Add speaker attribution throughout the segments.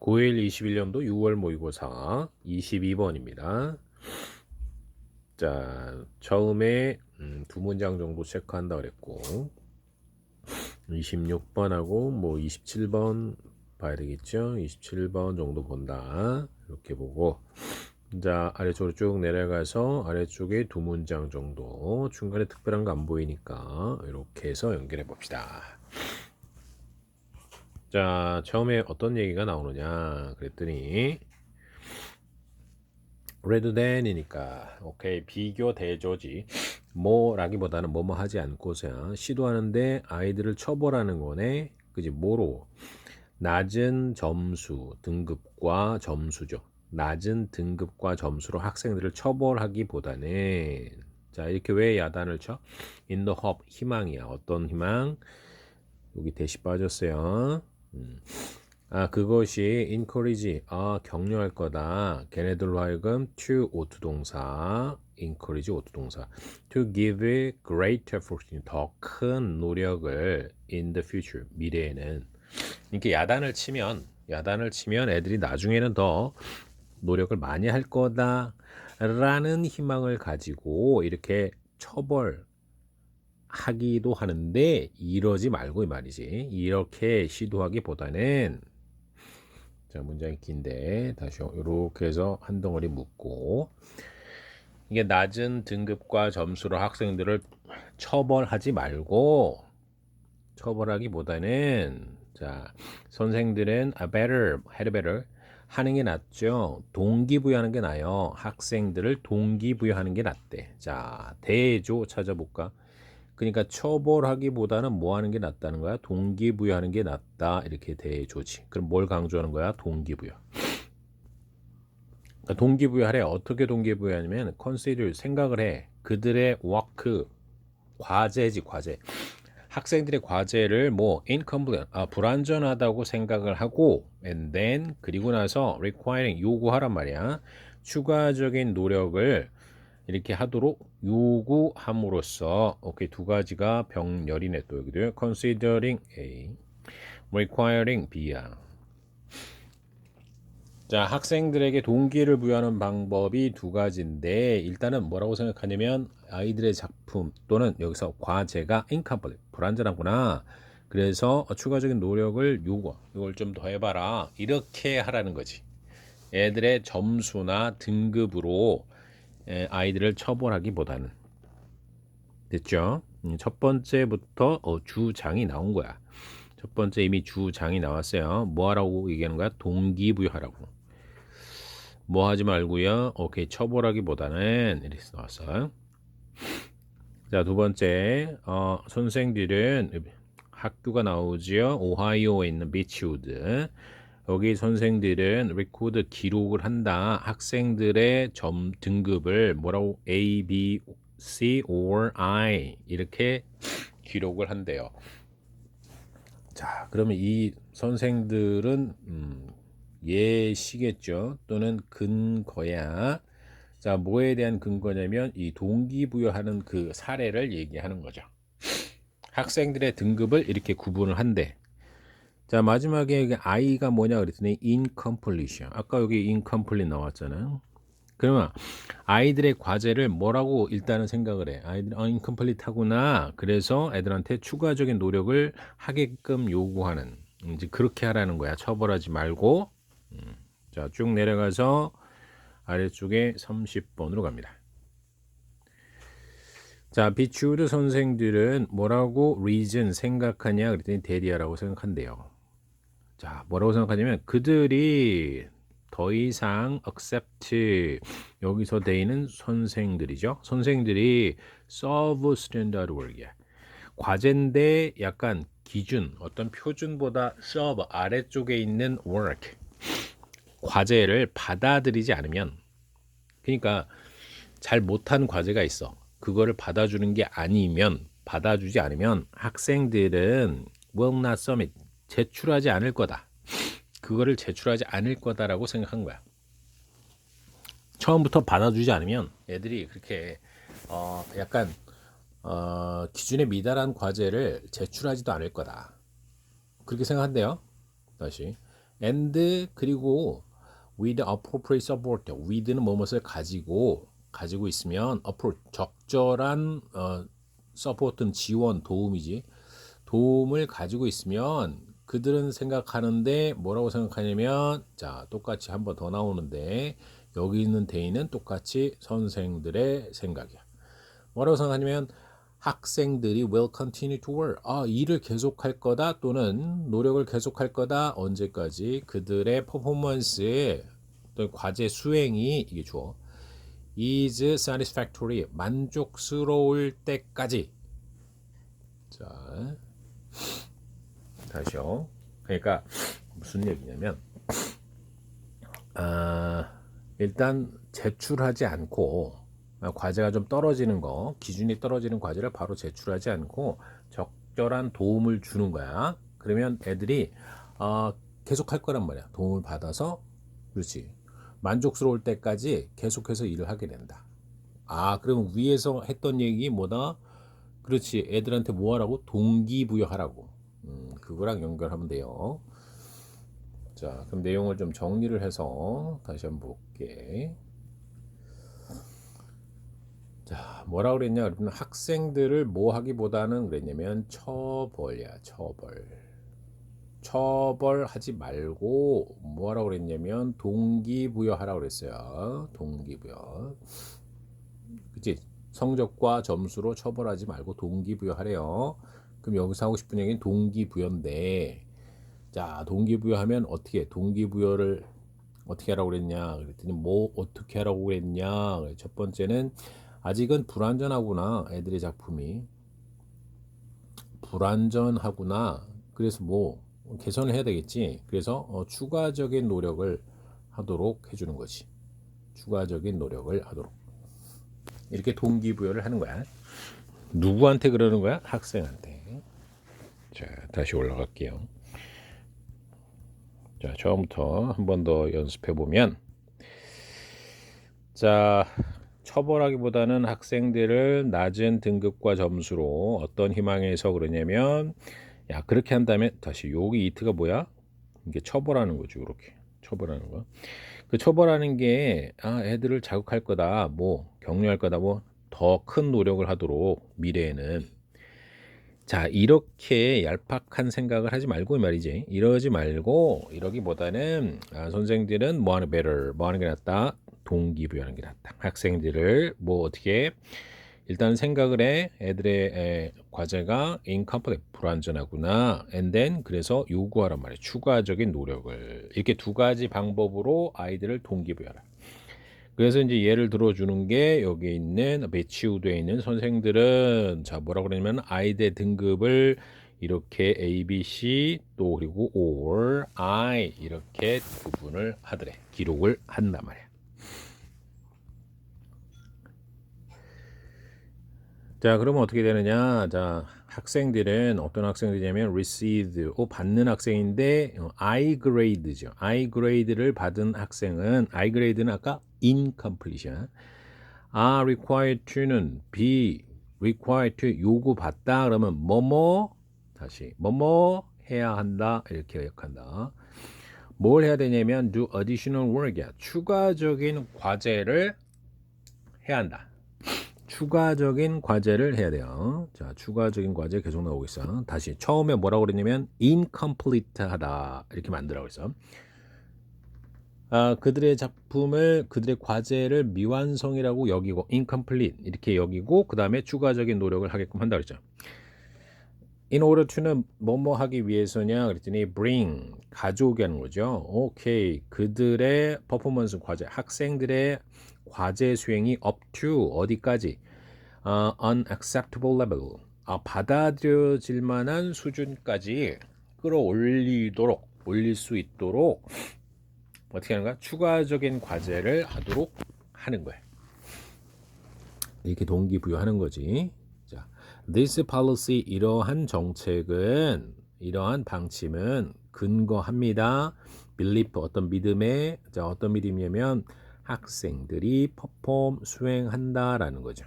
Speaker 1: 고1 21년도 6월 모의고사 22번입니다. 자, 처음에 음, 두 문장 정도 체크한다 그랬고 26번하고 뭐 27번 봐야 되겠죠? 27번 정도 본다. 이렇게 보고 자, 아래쪽으로 쭉 내려가서 아래쪽에 두 문장 정도 중간에 특별한 거 안 보이니까 이렇게 해서 연결해 봅시다. 자, 처음에 어떤 얘기가 나오느냐 그랬더니 rather than이니까 오케이 비교 대조지. 뭐라기보다는 뭐뭐 하지 않고서야 시도하는데 아이들을 처벌하는 거네. 그지? 뭐로? 낮은 점수 등급과 점수죠. 낮은 등급과 점수로 학생들을 처벌하기보다는. 자 이렇게 왜 야단을 쳐? in the 희망이야. 어떤 희망? 여기 대시 빠졌어요 음. 아 그것이 encourage 아 격려할 거다. 걔네들로 하여금 to 오투 동사 encourage 오투 동사. to give great effort 더 큰 노력을 in the future 미래에는. 이렇게 야단을 치면 야단을 치면 애들이 나중에는 더 노력을 많이 할 거다라는 희망을 가지고 이렇게 처벌 하기도 하는데 이러지 말고 이 말이지. 이렇게 시도하기보다는 자 문장이 긴데 다시 이렇게 해서 한 덩어리 묶고 이게 낮은 등급과 점수로 학생들을 처벌하지 말고 처벌하기보다는 자 선생들은 a better, had better 하는 게 낫죠. 동기부여하는 게 나아요. 학생들을 동기부여하는 게 낫대. 자 대조 찾아볼까? 그러니까 처벌하기보다는 뭐 하는 게 낫다는 거야? 동기부여하는 게 낫다. 이렇게 대조지. 그럼 뭘 강조하는 거야? 동기부여. 그러니까 동기부여하래. 어떻게 동기부여하냐면 consider 생각을 해. 그들의 워크 과제지 과제. 학생들의 과제를 뭐 incomplete 아, 불완전하다고 생각을 하고 and then 그리고 나서 requiring 요구하란 말이야. 추가적인 노력을 이렇게 하도록 요구함으로써 오케이 두 가지가 병렬이네 또 여기도 considering A, requiring B야. 자 학생들에게 동기를 부여하는 방법이 두 가지인데 일단은 뭐라고 생각하냐면 아이들의 작품 또는 여기서 과제가 incomplete 불완전하구나. 그래서 추가적인 노력을 요구 이걸 좀 더 해봐라 이렇게 하라는 거지. 애들의 점수나 등급으로 아이들을 처벌하기보다는 됐죠? 음, 첫 번째부터 어, 주장이 나온 거야. 첫 번째 이미 주장이 나왔어요. 뭐 하라고 얘기하는 거야? 동기부여하라고. 뭐 하지 말고요. 오케이 처벌하기보다는 이렇게 나왔어요. 자, 두 번째 어, 선생들은 학교가 나오지요. 오하이오에 있는 비치우드. 여기 선생들은 레코드 기록을 한다. 학생들의 점 등급을 뭐라고 A, B, C or I 이렇게 기록을 한대요. 자, 그러면 이 선생들은 음, 예시겠죠. 또는 근거야. 자, 뭐에 대한 근거냐면 이 동기부여하는 그 사례를 얘기하는 거죠. 학생들의 등급을 이렇게 구분을 한대. 자, 마지막에 이게 I가 뭐냐 그랬더니 incompletion. 아까 여기 incomplete 나왔잖아요. 그러면 아이들의 과제를 뭐라고 일단은 생각을 해. 아이들 어, incomplete 하구나. 그래서 애들한테 추가적인 노력을 하게끔 요구하는. 이제 그렇게 하라는 거야. 처벌하지 말고. 음. 자, 쭉 내려가서 아래쪽에 30번으로 갑니다. 자, 비추드 선생들은 뭐라고 reason 생각하냐 그랬더니 대리하라고 생각한대요. 자, 뭐라고 생각하냐면 그들이 더 이상 accept 여기서 데이는 선생들이죠. 선생들이 serve standard work이야. 과제인데 약간 기준, 어떤 표준보다 serve 아래쪽에 있는 work 과제를 받아들이지 않으면 그러니까 잘 못한 과제가 있어. 그거를 받아주는 게 아니면 받아주지 않으면 학생들은 will not submit 제출하지 않을 거다. 그거를 제출하지 않을 거다라고 생각한 거야. 처음부터 받아주지 않으면 애들이 그렇게 어 약간 어 기준에 미달한 과제를 제출하지도 않을 거다. 그렇게 생각한대요. 다시 and 그리고 with appropriate support. with는 뭐뭇을 가지고 가지고 있으면 적절한 어, support는 지원 도움이지. 도움을 가지고 있으면 그들은 생각하는데 뭐라고 생각하냐면 자 똑같이 한 번 더 나오는데 여기 있는 대인은 똑같이 선생들의 생각이야. 뭐라고 생각하냐면 학생들이 will continue to work. 아, 일을 계속할 거다 또는 노력을 계속할 거다. 언제까지? 그들의 퍼포먼스에 또 과제 수행이 이게 주어. is satisfactory. 만족스러울 때까지. 자. 다시요. 그러니까 무슨 얘기냐면 아, 일단 제출하지 않고 과제가 좀 떨어지는 거, 기준이 떨어지는 과제를 바로 제출하지 않고 적절한 도움을 주는 거야. 그러면 애들이 어, 계속 할 거란 말이야. 도움을 받아서 그렇지. 만족스러울 때까지 계속해서 일을 하게 된다. 아, 그러면 위에서 했던 얘기 뭐다? 그렇지. 애들한테 뭐 하라고? 동기부여하라고. 음, 그거랑 연결하면 돼요. 자, 그럼 내용을 좀 정리를 해서 다시 한번 볼게. 자, 뭐라 그랬냐? 그러면 학생들을 뭐 하기보다는 그랬냐면 처벌이야, 처벌. 처벌하지 말고 뭐라고 그랬냐면 동기부여하라고 그랬어요. 동기부여. 그치? 성적과 점수로 처벌하지 말고 동기부여하래요. 그럼 여기서 하고 싶은 얘기는 동기부여인데, 자, 동기부여하면 어떻게, 동기부여를 어떻게 하라고 그랬냐? 그랬더니 뭐 어떻게 하라고 그랬냐? 첫 번째는 아직은 불완전하구나. 애들의 작품이. 불완전하구나. 그래서 뭐 개선을 해야 되겠지. 그래서 어, 추가적인 노력을 하도록 해주는 거지. 추가적인 노력을 하도록. 이렇게 동기부여를 하는 거야. 누구한테 그러는 거야? 학생한테. 자, 다시 올라갈게요. 자, 처음부터 한 번 더 연습해 보면 자, 처벌하기보다는 학생들을 낮은 등급과 점수로 어떤 희망에서 그러냐면 야, 그렇게 한다면 다시 여기 이트가 뭐야? 이게 처벌하는 거죠. 이렇게. 처벌하는 거. 그 처벌하는 게 아, 애들을 자극할 거다. 뭐 격려할 거다. 뭐 더 큰 노력을 하도록 미래에는 자, 이렇게 얄팍한 생각을 하지 말고 말이지. 이러지 말고 이러기보다는 아, 선생들은 뭐 하는 better, 뭐 하는 게 낫다. 동기부여하는 게 낫다. 학생들을 뭐 어떻게 일단 생각을 해 애들의 에, 과제가 incomplete 불완전하구나 and then 그래서 요구하란 말이야 추가적인 노력을 이렇게 두 가지 방법으로 아이들을 동기부여하라 그래서 이제 예를 들어주는 게 여기 있는 배치우되어 있는 선생들은 자 뭐라 그러냐면 아이들 등급을 이렇게 A, B, C 또 그리고 or I 이렇게 구분을 하더래 기록을 한단 말이야. 자 그러면 어떻게 되느냐? 자 학생들은 어떤 학생들이냐면 received 어, 받는 학생인데 어, I grade죠. I grade를 받은 학생은 I grade는 아까 incompletion. are required to는 be required to 요구받다 그러면 뭐뭐 다시 뭐뭐 해야 한다 이렇게 기억한다. 뭘 해야 되냐면 do additional work이야. 추가적인 과제를 해야 한다. 추가적인 과제를 해야 돼요. 자, 추가적인 과제 계속 나오고 있어. 다시 처음에 뭐라고 그랬냐면 incomplete 하다 이렇게 만들라고 했어. 아, 그들의 작품을 그들의 과제를 미완성이라고 여기고 incomplete 이렇게 여기고 그 다음에 추가적인 노력을 하게끔 한다 그랬죠. in order to는 뭐뭐 하기 위해서냐 그랬더니 bring 가져오게 하는 거죠. 오케이 그들의 퍼포먼스 과제 학생들의 과제 수행이 up to 어디까지 어, unacceptable level 아, 받아들여질 만한 수준까지 끌어올리도록 올릴 수 있도록 어떻게 하는가 추가적인 과제를 하도록 하는 거야. 이렇게 동기부여하는 거지. 자, this policy 이러한 정책은 이러한 방침은 근거합니다. belief 어떤 믿음에 자 어떤 믿음이냐면 학생들이 퍼폼 수행한다라는 거죠.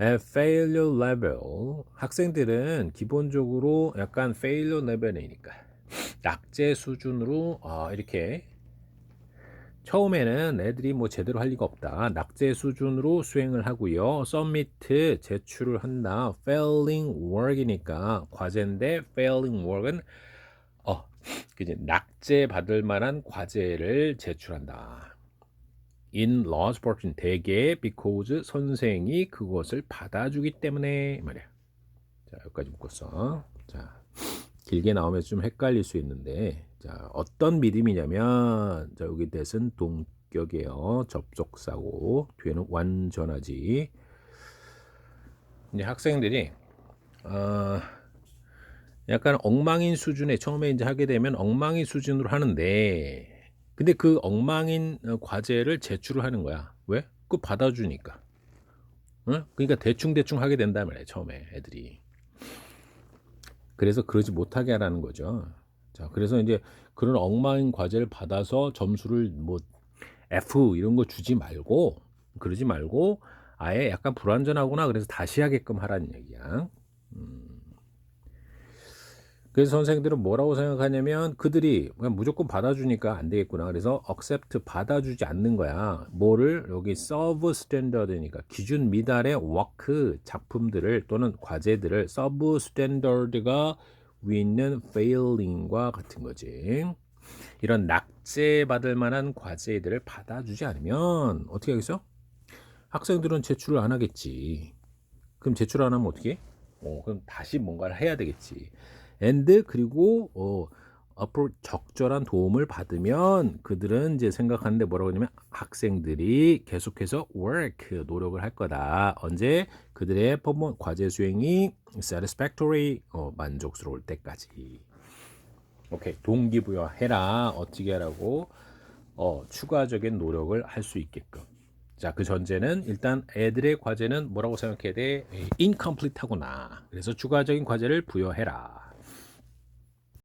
Speaker 1: at failure level 학생들은 기본적으로 약간 failure level이니까 낙제 수준으로 어, 이렇게 처음에는 애들이 뭐 제대로 할 리가 없다. 낙제 수준으로 수행을 하고요. 서미트 제출을 한다. failing work이니까 과제인데 failing work은 어, 그지 낙제 받을 만한 과제를 제출한다. in large portion 대개 because 선생이 그것을 받아주기 때문에 말이야. 자 여기까지 묶었어. 자 길게 나오면 좀 헷갈릴 수 있는데 자 어떤 믿음이냐면 자 여기 대은 동격이에요. 접속사고 뒤에는 완전하지. 이제 학생들이 어, 약간 엉망인 수준에 처음에 이제 하게 되면 엉망인 수준으로 하는데 근데 그 엉망인 어, 과제를 제출을 하는 거야. 왜? 그 받아주니까. 응? 그러니까 대충 대충 하게 된단 말이야 처음에 애들이. 그래서 그러지 못하게 하라는 거죠. 자, 그래서 이제 그런 엉망인 과제를 받아서 점수를 뭐 F 이런 거 주지 말고 그러지 말고 아예 약간 불완전하구나 그래서 다시 하게끔 하라는 얘기야. 음. 그래서 선생님들은 뭐라고 생각하냐면 그들이 그냥 무조건 받아주니까 안 되겠구나. 그래서 accept 받아주지 않는 거야. 뭐를 여기 serve standard니까 기준 미달의 work 작품들을 또는 과제들을 standard가 위에 있는 failing과 같은 거지. 이런 낙제 받을 만한 과제들을 받아주지 않으면 어떻게 하겠어? 학생들은 제출을 안 하겠지. 그럼 제출 안 하면 어떻게? 해? 어, 그럼 다시 뭔가를 해야 되겠지. And 그리고 어, 앞으로 적절한 도움을 받으면 그들은 이제 생각하는데 뭐라고 하냐면 학생들이 계속해서 work 노력을 할 거다. 언제 그들의 퍼포먼 과제 수행이 satisfactory 어, 만족스러울 때까지. 오케이 동기부여 해라 어떻게 하라고 어, 추가적인 노력을 할 수 있게끔. 자, 그 전제는 일단 애들의 과제는 뭐라고 생각해야 돼? incomplete하구나. 그래서 추가적인 과제를 부여해라.